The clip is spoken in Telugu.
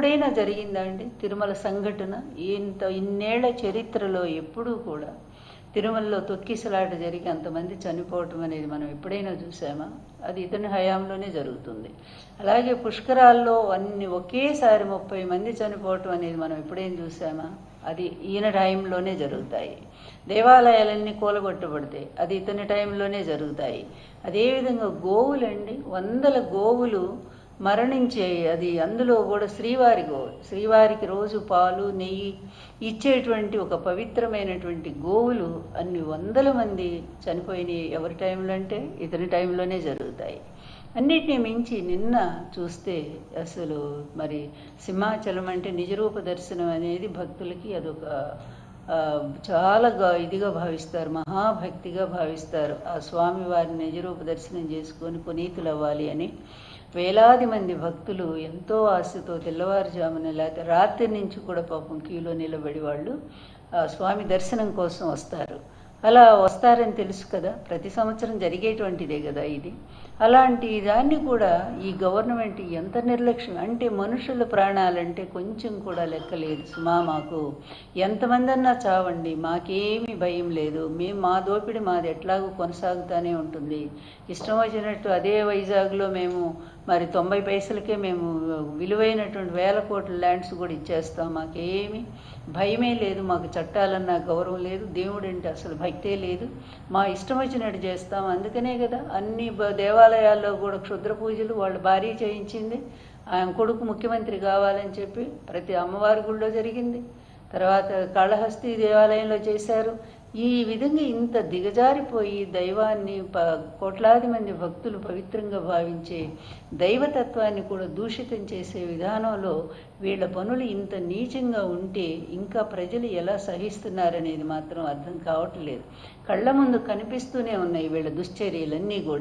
ఎప్పుడైనా జరిగిందా అండి తిరుమల సంఘటన ఇంత ఇన్నేళ్ళ చరిత్రలో ఎప్పుడూ కూడా తిరుమలలో తొక్కిసలాట జరిగి అంతమంది చనిపోవటం అనేది మనం ఎప్పుడైనా చూసామా? అది ఇతని హయాంలోనే జరుగుతుంది. అలాగే పుష్కరాల్లో అన్ని ఒకేసారి ముప్పై మంది చనిపోవటం అనేది మనం ఎప్పుడైనా చూసామా? అది ఈయన టైంలోనే జరుగుతాయి. దేవాలయాలన్నీ కూలగొట్టబడతాయి. అది ఇతని టైంలోనే జరుగుతాయి. అదేవిధంగా గోవులండి వందల గోవులు మరణించే అది అందులో కూడా శ్రీవారి గోవు శ్రీవారికి రోజు పాలు నెయ్యి ఇచ్చేటువంటి ఒక పవిత్రమైనటువంటి గోవులు అన్ని వందల మంది చనిపోయినాయి. ఎవరి టైంలో అంటే ఇతని టైంలోనే జరుగుతాయి. అన్నిటినీ మించి నిన్న చూస్తే అసలు మరి సింహాచలం అంటే నిజరూప దర్శనం అనేది భక్తులకి అదొక చాలా ఇదిగా భావిస్తారు. మహాభక్తిగా భావిస్తారు. ఆ స్వామి వారిని నిజరూప దర్శనం చేసుకొని పునీతులు అవ్వాలి అని. వేలాది మంది భక్తులు ఎంతో ఆశతో తెల్లవారుజామున లేకపోతే రాత్రి నుంచి కూడా పాపం క్యూలో నిలబడి వాళ్ళు స్వామి దర్శనం కోసం వస్తారు. అలా వస్తారని తెలుసు కదా. ప్రతి సంవత్సరం జరిగేటువంటిదే కదా ఇది. అలాంటి దాన్ని కూడా ఈ గవర్నమెంట్ ఎంత నిర్లక్ష్యం అంటే మనుషుల ప్రాణాలంటే కొంచెం కూడా లెక్కలేదు. సుమా మాకు ఎంతమంది అన్నా చావండి మాకేమీ భయం లేదు. మేము మా దోపిడి మాది ఎట్లాగూ కొనసాగుతూనే ఉంటుంది. ఇష్టం వచ్చినట్టు అదే వైజాగ్లో మేము మరి తొంభై పైసలకే మేము విలువైనటువంటి వేల కోట్ల ల్యాండ్స్ కూడా ఇచ్చేస్తాం. మాకేమీ భయమే లేదు మాకు చట్టాలన్నా గౌరవం లేదు. దేవుడు అంటే అసలు భక్తే లేదు. మా ఇష్టం వచ్చినట్టు చేస్తాం. అందుకనే కదా అన్ని దేవాలయాల్లో కూడా క్షుద్ర పూజలు వాళ్ళు భార్య చేయించింది. ఆయన కొడుకు ముఖ్యమంత్రి కావాలని చెప్పి ప్రతి అమ్మవారి గుళ్ళో జరిగింది. తర్వాత కాళహస్తి దేవాలయంలో చేశారు. ఈ విధంగా ఇంత దిగజారిపోయి దైవాన్ని ప కోట్లాది మంది భక్తులు పవిత్రంగా భావించే దైవతత్వాన్ని కూడా దూషితం చేసే విధానంలో వీళ్ళ పనులు ఇంత నీచంగా ఉంటే ఇంకా ప్రజలు ఎలా సహిస్తున్నారనేది మాత్రం అర్థం కావట్లేదు. కళ్ళ ముందు కనిపిస్తూనే ఉన్నాయి వీళ్ళ దుశ్చర్యలన్నీ కూడా.